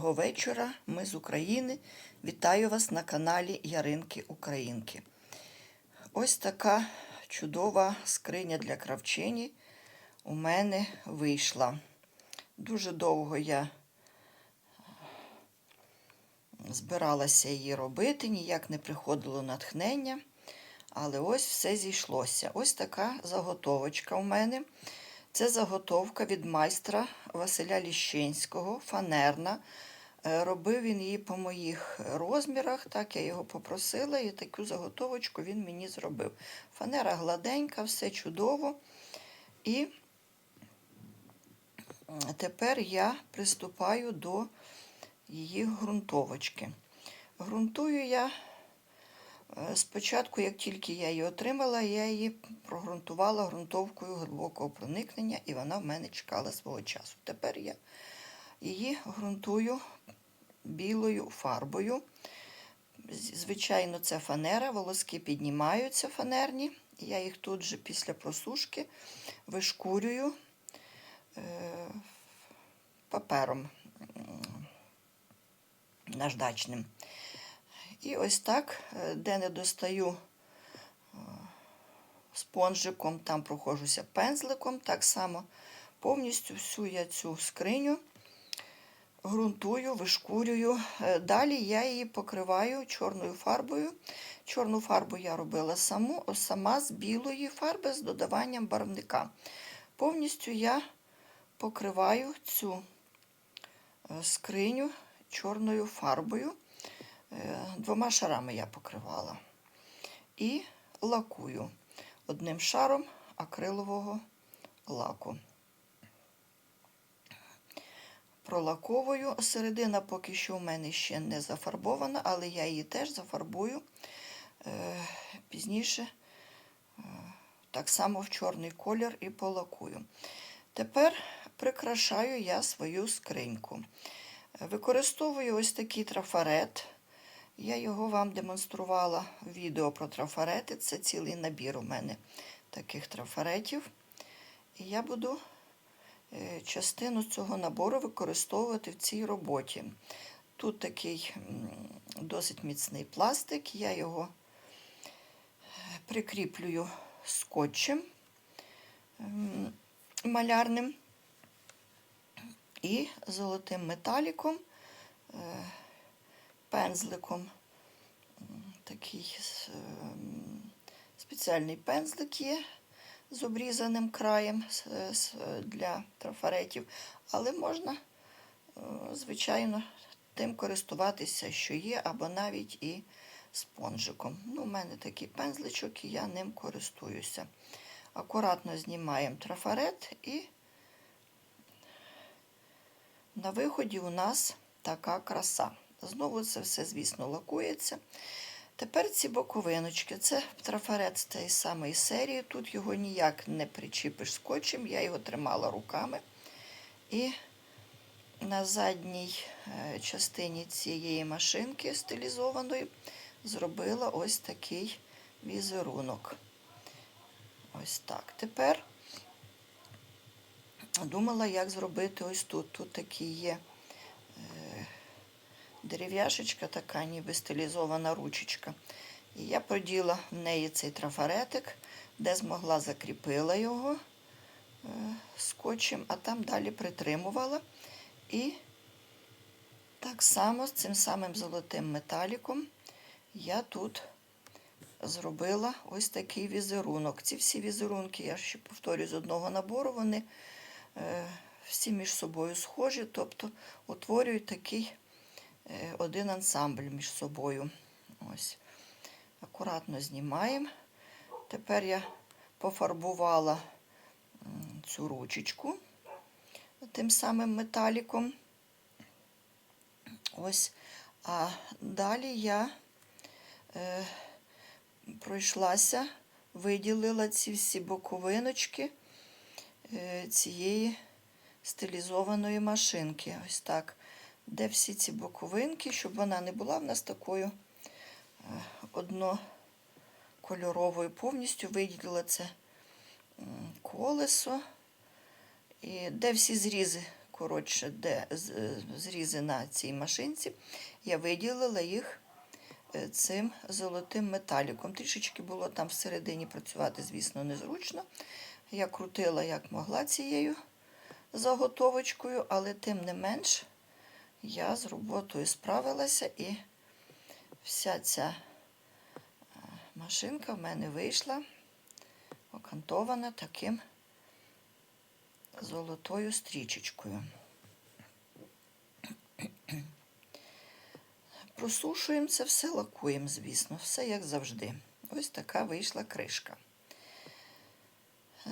Доброго вечора, ми з України. Вітаю вас на каналі Яринки Українки. Ось така чудова скриня для кравчині у мене вийшла. Дуже довго я збиралася її робити, ніяк не приходило натхнення. Але ось все зійшлося. Ось така заготовочка у мене. Це заготовка від майстра Василя Ліщенського, фанерна. Е, Робив він її по моїх розмірах, так я його попросила, і таку заготовочку він мені зробив. Фанера гладенька, все чудово. І тепер я приступаю до її ґрунтовочки. Грунтую я Е, Спочатку, як тільки я її отримала, я її прогрунтувала ґрунтовкою глибокого проникнення, і вона в мене чекала свого часу. Тепер я її ґрунтую білою фарбою. Звичайно, це фанера, волоски піднімаються фанерні. Я їх тут же після просушки вишкурюю е, папером наждачним. І ось так, е, де не достаю е, спонжиком, там прохожуся пензликом. Так само повністю всю я цю скриню ґрунтую, вишкурюю. Е, Далі я її покриваю чорною фарбою. Чорну фарбу я робила саму, сама з білої фарби з додаванням барвника. Повністю я покриваю цю скриню чорною фарбою. Двома шарами я покривала. І лакую одним шаром акрилового лаку. Пролаковую. Середина поки що у мене ще не зафарбована, але я її теж зафарбую е, пізніше, е, так само в чорний колір і полакую. Тепер прикрашаю я свою скриньку. Використовую ось такий трафарет. Я його вам демонструвала в відео про трафарети. Це цілий набір у мене таких трафаретів. І я буду частину цього набору використовувати в цій роботі. Тут такий досить міцний пластик, я його е, прикріплюю скотчем малярним і золотим металіком. Е, пензликом. Такий спеціальний пензлик є з обрізаним краєм для трафаретів, але можна, е, звичайно, тим користуватися, що є, або навіть і спонжиком. Ну, У мене такий пензличок, і я ним користуюся. Акуратно знімаємо трафарет і на виході у нас така краса. Знову це все, звісно, лакується. Тепер ці боковиночки. Це трафарет з тієї самої серії. Тут його ніяк не причіпиш скотчем, я його тримала руками. І на задній е, частині цієї машинки стилізованої зробила ось такий візерунок. Ось так. Тепер думала, як зробити ось тут. Тут такий є дерев'яшечка така, ніби стилізована ручечка. І я проділа в неї цей трафаретик, де змогла закріпила його е, скотчем, а там далі притримувала. І так само з цим самим золотим металіком я тут зробила ось такий візерунок. Ці всі візерунки, я ще повторюю, з одного набору, вони е, всі між собою схожі, тобто утворюють такий один ансамбль між собою. Ось. Акуратно знімаємо. Тепер я пофарбувала цю ручечку тим самим металіком. Ось. А далі я е, пройшлася, виділила ці всі боковиночки е, цієї стилізованої машинки. Ось так де всі ці боковинки, щоб вона не була в нас такою е, однокольоровою. Повністю виділила це колесо. І де всі зрізи коротше, де е, зрізи на цій машинці, я виділила їх е, цим золотим металіком. Трішечки було там всередині працювати, звісно, незручно. Я крутила як могла цією заготовочкою, але тим не менш я з роботою справилася і вся ця е, машинка в мене вийшла окантована таким золотою стрічечкою. Просушуємо це все, лакуємо, звісно, все як завжди. Ось така вийшла кришка.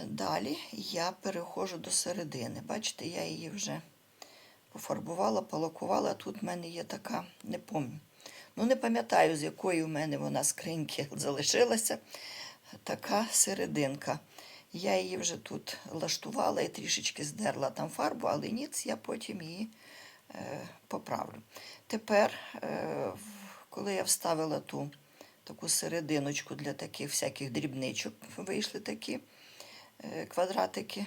Далі я переходжу до середини. Бачите, я її вже пофарбувала, полакувала. Тут в мене є така, не пам'ятаю. Ну, не пам'ятаю, з якої в мене вона скриньки залишилася. Така серединка. Я її вже тут лаштувала і трішечки здерла там фарбу, але ніц, я потім її е, поправлю. Тепер, е, коли я вставила ту таку серединочку для таких всяких дрібничок, вийшли такі е, квадратики,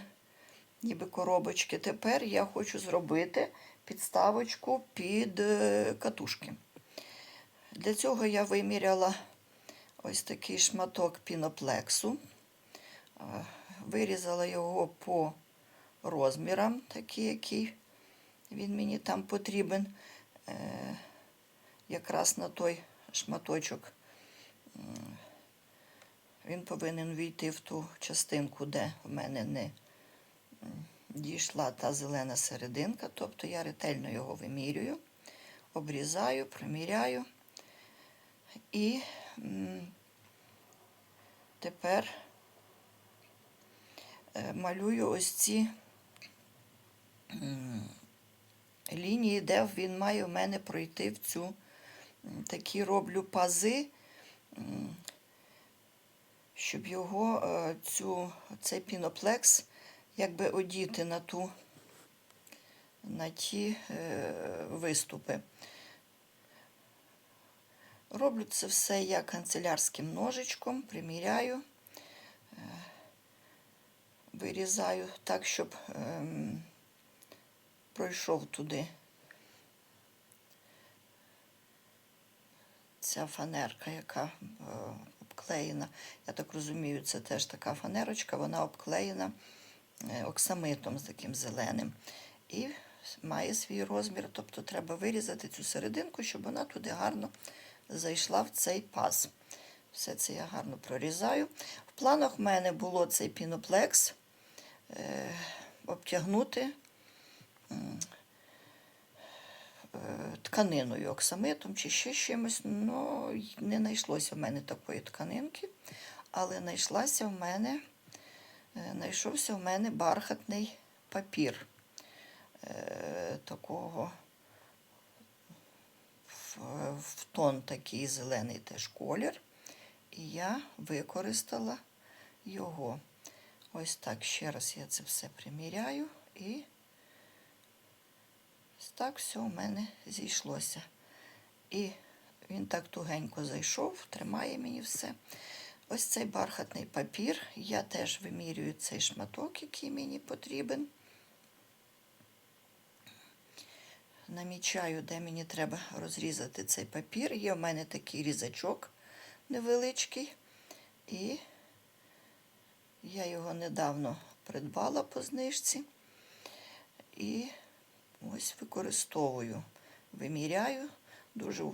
ніби коробочки. Тепер я хочу зробити підставочку під е, катушки. Для цього я виміряла ось такий шматок піноплексу. Е, Вирізала його по розмірам, такий, який він мені там потрібен. Е, Якраз на той шматочок він повинен війти в ту частинку, де в мене не дійшла та зелена серединка. Тобто я ретельно його вимірюю, обрізаю, проміряю. І тепер е, малюю ось ці лінії, де він має в мене пройти в цю такі роблю пази, щоб його е, цю, цей піноплекс якби одіти на ту на ті е, виступи. Роблю це все я канцелярським ножичком, приміряю, е, вирізаю так, щоб ем, пройшов туди ця фанерка, яка е, обклеєна. Я так розумію, це теж така фанерочка, вона обклеєна е, оксамитом з таким зеленим. І має свій розмір, тобто треба вирізати цю серединку, щоб вона туди гарно зайшла в цей паз. Все це я гарно прорізаю. В планах в мене було цей піноплекс е, обтягнути е, тканиною, оксамитом чи ще чимось. Ну, не знайшлося в мене такої тканинки, але знайшлася в мене, е, знайшовся в мене бархатний папір е, такого в, тон такий зелений теж колір. І я використала його. Ось так ще раз я це все приміряю і так все у мене зійшлося. І він так тугенько зайшов, тримає мені все. Ось цей бархатний папір. Я теж вимірюю цей шматок, який мені потрібен. намічаю, де мені треба розрізати цей папір. Є в мене такий різачок невеличкий, і я його недавно придбала по знижці. І ось використовую, виміряю, дуже о,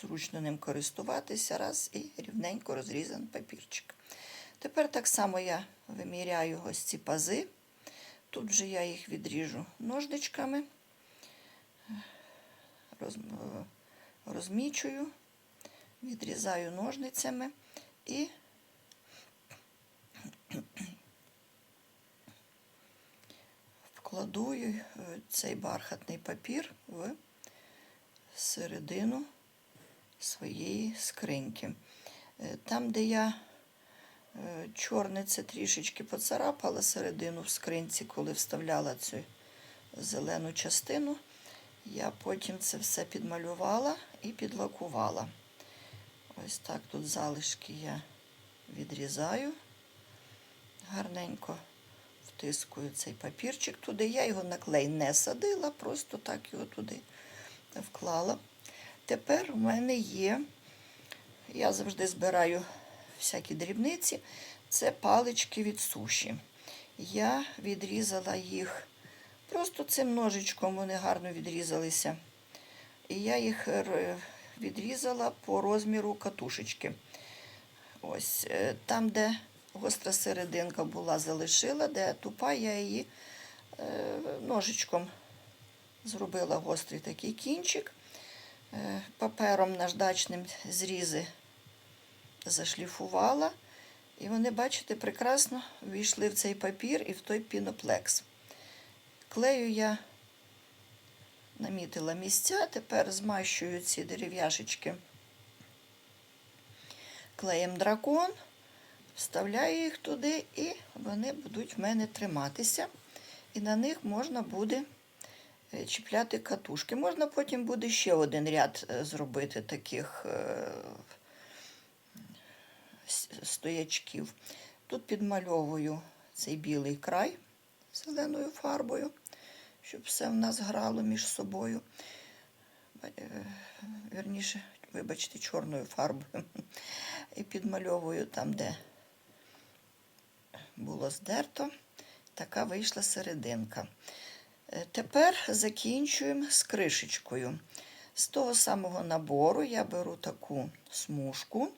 зручно ним користуватися, раз і рівненько розрізаний папірчик. Тепер так само я виміряю ось ці пази. Тут вже я їх відріжу ножничками роз, розмічую, відрізаю ножницями і вкладу е, цей бархатний папір в середину своєї скриньки. Е, Там, де я е, чорне це трішечки поцарапала середину в скринці, коли вставляла цю зелену частину. Я потім це все підмалювала і підлакувала. Ось так тут залишки я відрізаю гарненько втискую цей папірчик туди. Я його на клей не садила, просто так його туди вклала. Тепер у мене є, я завжди збираю всякі дрібниці, це палички від суші. Я відрізала їх просто цим ножичком, вони гарно відрізалися. І я їх відрізала по розміру катушечки. Ось е, там, де гостра серединка була, залишила, де тупа, я її е, ножичком зробила гострий такий кінчик. Е, Папером наждачним зрізи зашліфувала. І вони, бачите, прекрасно війшли в цей папір і в той піноплекс. Клею я намітила місця, тепер змащую ці дерев'яшечки клеєм дракон, вставляю їх туди, і вони будуть в мене триматися. І на них можна буде чіпляти катушки. Можна потім буде ще один ряд е, зробити таких е, стоячків. Тут підмальовую цей білий край зеленою фарбою, щоб все в нас грало між собою. Е, Вірніше, вибачте, чорною фарбою. І підмальовую там, де було здерто. Така вийшла серединка. Е, Тепер закінчуємо з кришечкою. З того самого набору я беру таку смужку.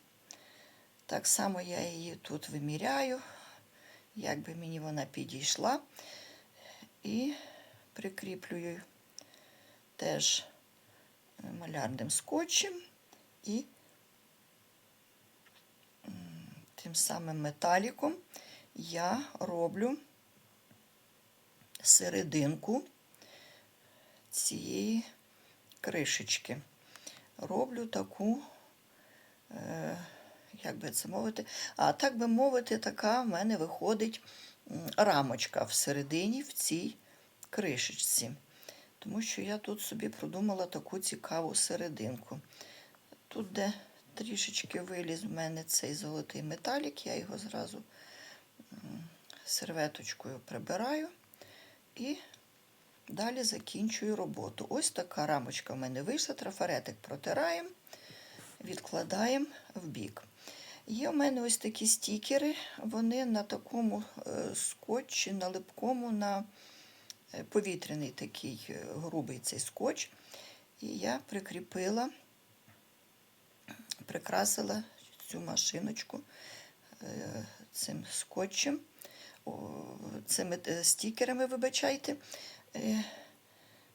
Так само я її тут виміряю, як би мені вона підійшла. І прикріплюю теж е, малярним скотчем і тим самим металіком я роблю серединку цієї кришечки. Роблю таку, е, як би це мовити, а так би мовити, така в мене виходить рамочка всередині в цій кришечці. Тому що я тут собі продумала таку цікаву серединку. Тут, де трішечки виліз в мене цей золотий металік, я його зразу серветочкою прибираю і далі закінчую роботу. Ось така рамочка в мене вийшла, трафаретик протираємо, відкладаємо в бік. Є в мене ось такі стікери, вони на такому е, скотчі, на липкому, на е, повітряний такий е, грубий цей скотч. І я прикріпила, прикрасила цю машиночку цим скотчем, цими е, стікерами, вибачайте, е,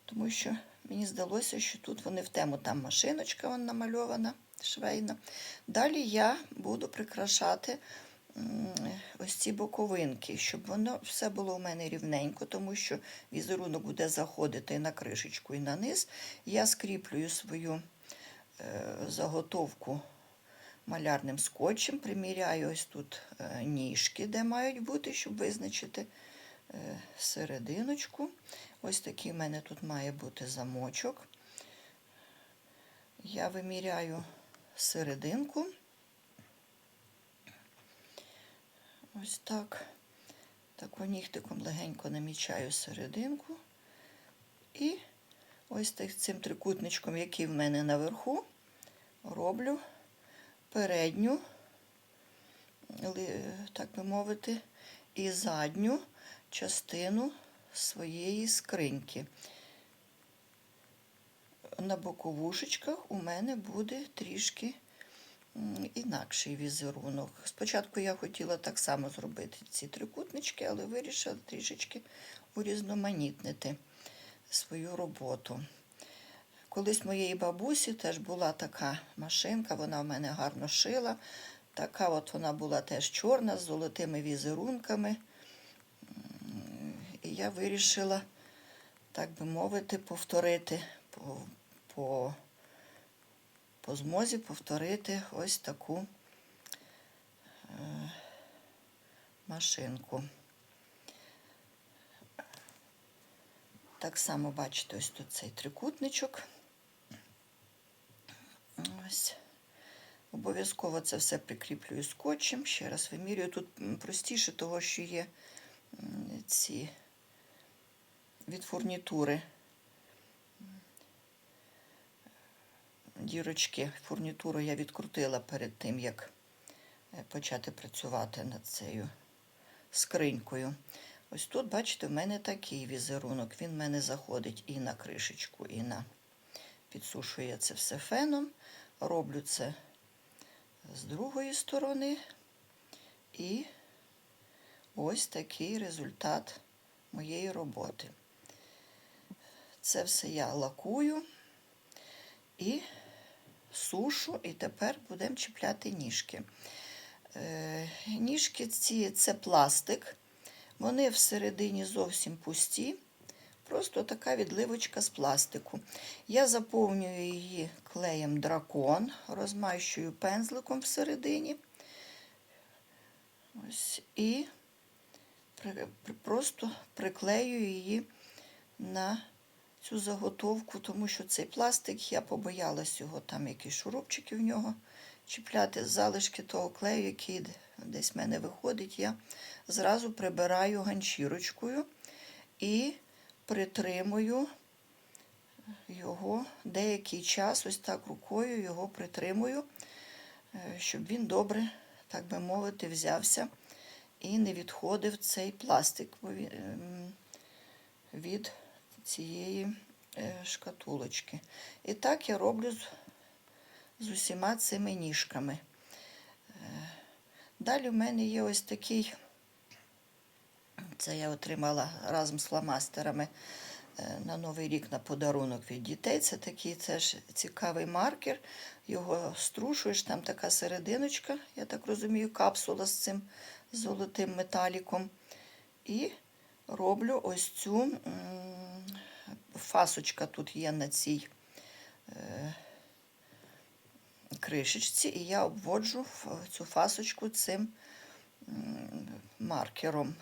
тому що мені здалося, що тут вони в тему, там машиночка намальована, швейна. Далі я буду прикрашати ось ці боковинки, щоб воно все було у мене рівненько, тому що візерунок буде заходити на кришечку і на низ. Я скріплюю свою е, заготовку малярним скотчем, приміряю ось тут е, ніжки, де мають бути, щоб визначити е, серединочку. Ось такий в мене тут має бути замочок. Я виміряю серединку. Ось так. Так нігтиком легенько намічаю серединку. І ось цим трикутничком, який в мене наверху, роблю передню, так би мовити, і задню частину своєї скриньки. На боковушечках у мене буде трішки інакший візерунок. Спочатку я хотіла так само зробити ці трикутнички, але вирішила трішечки урізноманітнити свою роботу. Колись моєї бабусі теж була така машинка, вона в мене гарно шила. Така от вона була теж чорна з золотими візерунками. І я вирішила, так би мовити, повторити по, по, по змозі повторити ось таку е, машинку. Так само бачите, ось тут цей трикутничок. Ось. Обов'язково це все прикріплюю скотчем. Ще раз вимірюю. Тут простіше, того, що є ці від фурнітури. Дірочки, фурнітуру я відкрутила перед тим, як е, почати працювати над цією скринькою. Ось тут, бачите, в мене такий візерунок. Він в мене заходить і на кришечку, і на підсушує це все феном. Роблю це з другої сторони. І ось такий результат моєї роботи. Це все я лакую і сушу, і тепер будемо чіпляти ніжки. Е, ніжки ці це пластик, вони всередині зовсім пусті. Просто така відливочка з пластику. Я заповнюю її клеєм дракон, розмащую пензликом всередині. Ось, і просто приклею її на цю заготовку, тому що цей пластик, я побоялась його, там якісь шурупчики в нього чіпляти, залишки того клею, який десь в мене виходить, я зразу прибираю ганчірочкою і притримую його деякий час, ось так рукою його притримую, е, щоб він добре, так би мовити, взявся і не відходив цей пластик ем, від цієї е, шкатулочки. І так я роблю з, з усіма цими ніжками. Е, Далі в мене є ось такий, це я отримала разом з фломастерами е, на Новий рік на подарунок від дітей. Це такий теж цікавий маркер. Його струшуєш, там така серединочка, я так розумію, капсула з цим золотим металіком. І роблю ось цю фасочка тут є на цій е, кришечці, і я обводжу цю фасочку цим маркером,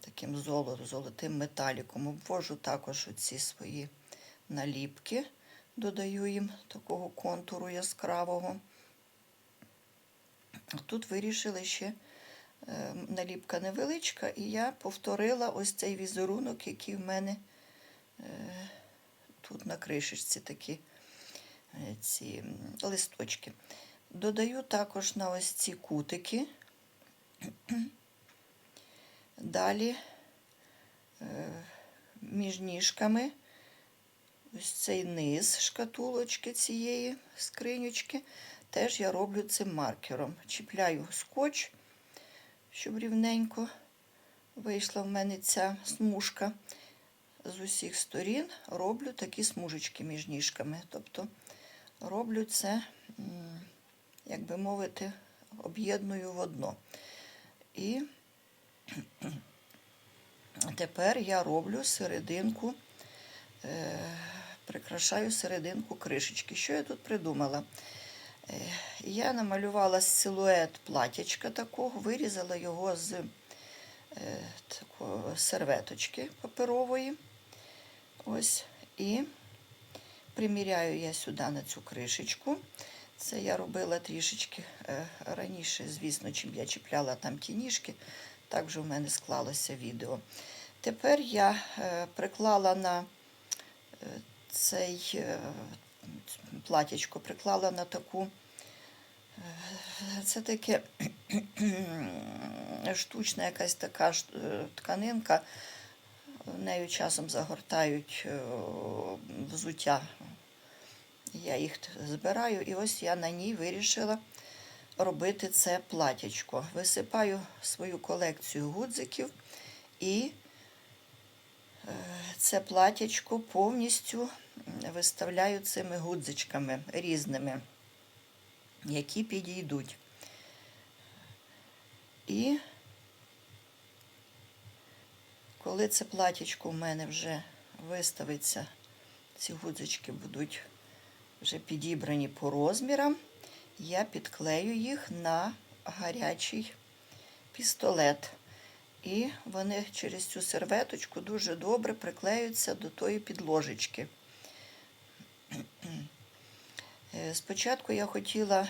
таким золо- золотим металіком. Обвожу також оці свої наліпки, додаю їм такого контуру яскравого. Тут вирішили ще е, наліпка невеличка, і я повторила ось цей візерунок, який в мене е, тут на кришечці такі е, ці листочки. Додаю також на ось ці кутики. Далі е, між ніжками ось цей низ шкатулочки цієї скринючки. Теж я роблю цим маркером. Чіпляю скотч, щоб рівненько вийшла в мене ця смужка. З усіх сторін роблю такі смужечки між ніжками. Тобто роблю це, як би мовити, об'єдную в одно. І тепер я роблю серединку, е, прикрашаю серединку кришечки. Що я тут придумала? Е, Я намалювала силует платячка такого, вирізала його з е, такої серветочки паперової. Ось. І приміряю я сюди на цю кришечку. Це я робила трішечки раніше, звісно, чим я чіпляла там ті ніжки. Так вже в мене склалося відео. Тепер я е, приклала на е, цей е, платячко, приклала на таку. Це таке штучна якась така тканинка. Нею часом загортають взуття. Я їх збираю, і ось я на ній вирішила робити це платячко. Висипаю свою колекцію гудзиків і е, це платячко повністю виставляю цими гудзичками різними, які підійдуть. І коли це платічко в мене вже виставиться, ці гудзички будуть вже підібрані по розмірам, я підклею їх на гарячий пістолет. І вони через цю серветочку дуже добре приклеються до тої підложечки. Е, Спочатку я хотіла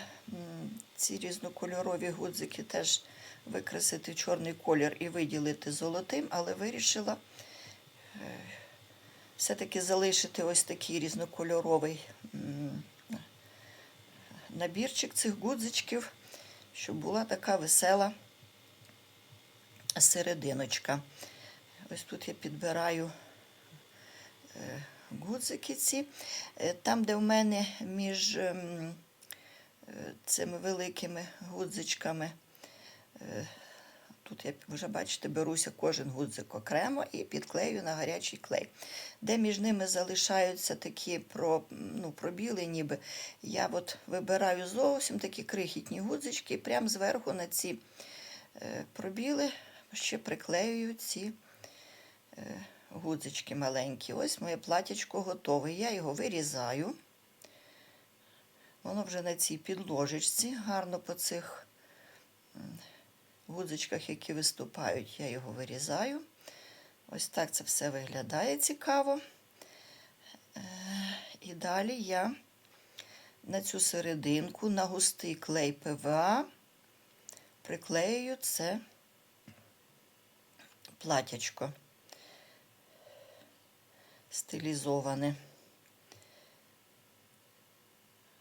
ці різнокольорові гудзики теж викрасити чорний колір і виділити золотим, але вирішила е, все-таки залишити ось такий різнокольоровий набірчик цих гудзичків, щоб була така весела серединочка. Ось тут я підбираю е, гудзики ці. Е, Там, де в мене між ем, е, цими великими гудзичками, тут я вже, бачите, беруся кожен гудзик окремо і підклею на гарячий клей. Де між ними залишаються такі про, ну, пробіли, ніби я от вибираю зовсім такі крихітні гудзички і прямо зверху на ці е, пробіли ще приклеюю ці е, гудзички маленькі. Ось моє платячко готове. Я його вирізаю. Воно вже на цій підложечці, гарно по цих м, гудзичках, які виступають, я його вирізаю. Ось так це все виглядає цікаво. Е, І далі я на цю серединку, на густий клей ПВА приклеюю це платячко стилізоване.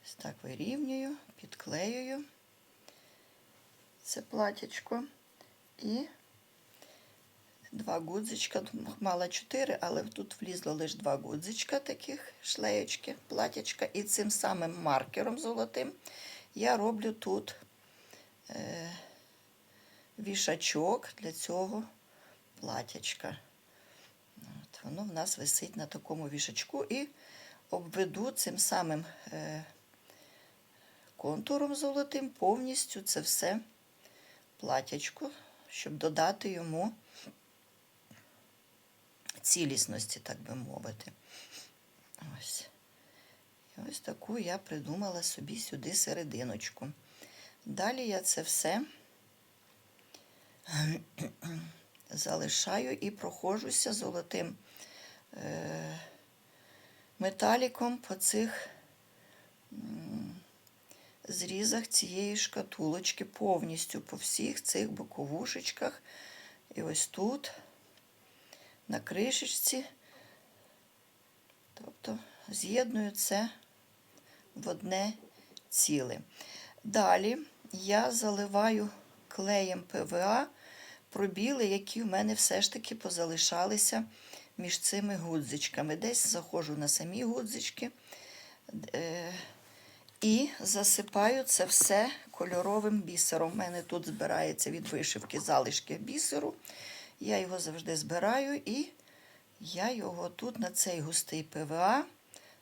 Ось так вирівнюю, підклеюю це платячко і два гудзичка. Мала чотири, але тут влізло лише два гудзичка, таких шлеєчки, платячка. І цим самим маркером золотим я роблю тут е, вішачок для цього платячка. От, воно в нас висить на такому вішачку і обведу цим самим е, контуром золотим повністю це все платячко, щоб додати йому цілісності, так би мовити. Ось. І ось таку я придумала собі сюди серединочку. Далі я це все залишаю і проходжуся золотим е, металіком по цих зрізах цієї шкатулочки повністю по всіх цих боковушечках. І ось тут, на кришечці, тобто з'єдную це в одне ціле. Далі я заливаю клеєм ПВА пробіли, які в мене все ж таки позалишалися між цими гудзичками. Десь заходжу на самі гудзички е, і засипаю це все кольоровим бісером. У мене тут збирається від вишивки залишки бісеру. Я його завжди збираю і я його тут на цей густий ПВА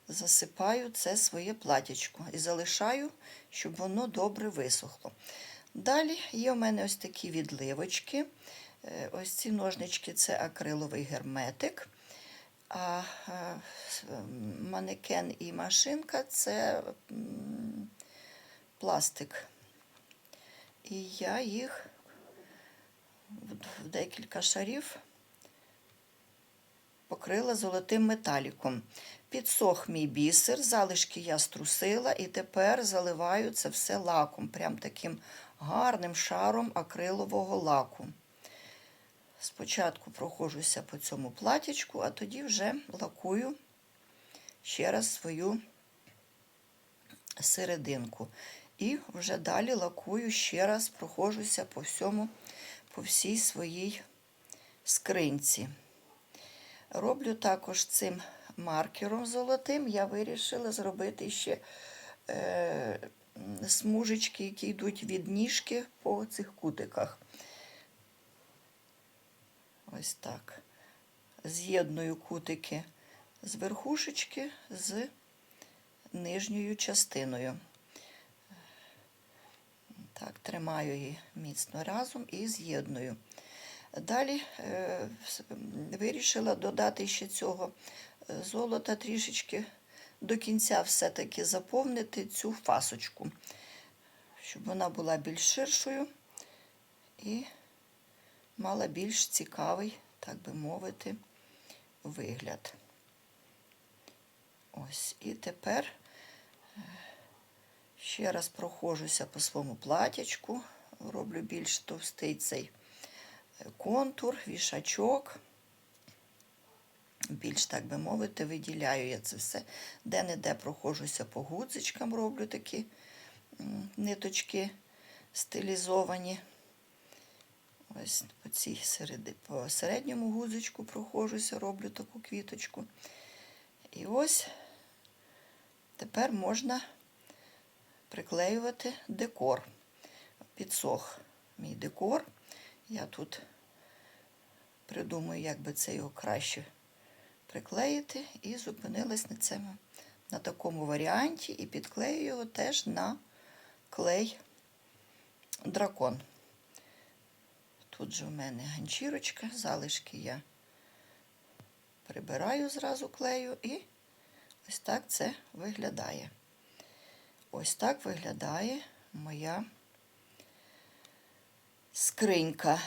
засипаю це своє платячко і залишаю, щоб воно добре висохло. Далі є у мене ось такі відливочки. Е, Ось ці ножнички це акриловий герметик. А е, манекен і машинка це пластик. І я їх в- в декілька шарів покрила золотим металіком. Підсох мій бісер, залишки я струсила і тепер заливаю це все лаком, прям таким гарним шаром акрилового лаку. Спочатку проходжуся по цьому платічку, а тоді вже лакую ще раз свою серединку. І вже далі лакую ще раз, проходжуся по всьому, по всій своїй скринці. Роблю також цим маркером золотим. Я вирішила зробити ще е, смужечки, які йдуть від ніжки по цих кутиках. Ось так. З'єдную кутики з верхушечки з нижньою частиною. Так, тримаю її міцно разом і з'єдную. Далі е, вирішила додати ще цього е, золота трішечки до кінця все-таки заповнити цю фасочку, щоб вона була більш ширшою і мала більш цікавий, так би мовити, вигляд. Ось, і тепер е, Ще раз прохожуся по своєму платячку, роблю більш товстий цей е, контур, вішачок. Більш, так би мовити, виділяю я це все. Де-не-де прохожуся по гудзичкам, роблю такі ниточки стилізовані. Ось по цій середи, по середньому гудзичку прохожуся, роблю таку квіточку. І ось тепер можна приклеювати декор. Підсох мій декор. Я тут придумаю, як би це його краще приклеїти, і зупинилась на цьому, на такому варіанті, і підклею його теж на клей дракон. Тут же у мене ганчірочка, залишки я прибираю зразу клею, і ось так це виглядає. Ось так виглядає моя скринька.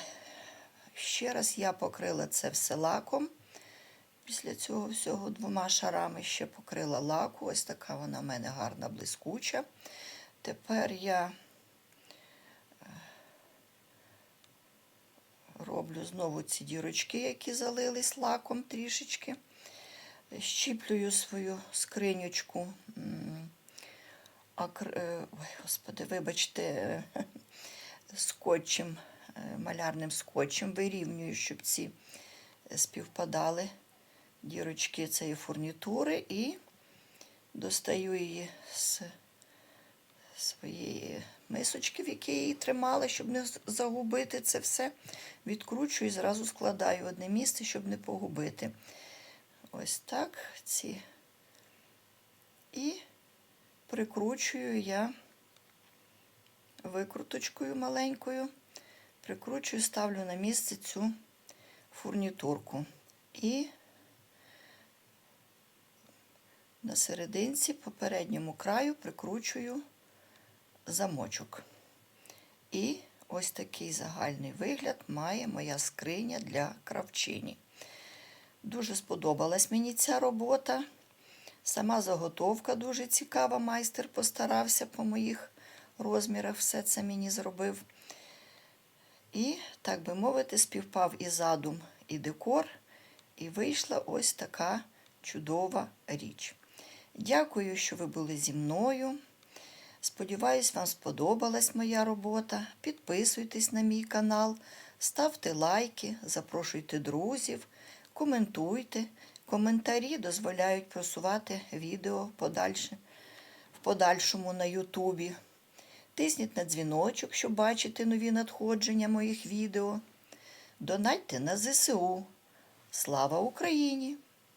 Ще раз я покрила це все лаком. Після цього всього двома шарами ще покрила лаку. Ось така вона в мене гарна, блискуча. Тепер я роблю знову ці дірочки, які залились лаком трішечки. Щіплюю свою скринючку. акр- е, Ой, господи, вибачте, е, скотчем, е, малярним скотчем вирівнюю, щоб ці співпадали дірочки цієї фурнітури і достаю її з своєї мисочки, в якій її тримала, щоб не загубити це все. Відкручую і зразу складаю в одне місце, щоб не погубити. Ось так ці. І прикручую я викруточкою маленькою, прикручую, ставлю на місце цю фурнітурку. І на серединці, по передньому краю прикручую замочок. І ось такий загальний вигляд має моя скриня для кравчині. Дуже сподобалась мені ця робота. Сама заготовка дуже цікава. Майстер постарався по моїх розмірах, все це мені зробив. І, так би мовити, співпав і задум, і декор, і вийшла ось така чудова річ. Дякую, що ви були зі мною. Сподіваюсь, вам сподобалась моя робота. Підписуйтесь на мій канал, ставте лайки, запрошуйте друзів, коментуйте. Коментарі дозволяють просувати відео подальше, в подальшому на Ютубі. Тисніть на дзвіночок, щоб бачити нові надходження моїх відео. Донатьте на ЗСУ. Слава Україні!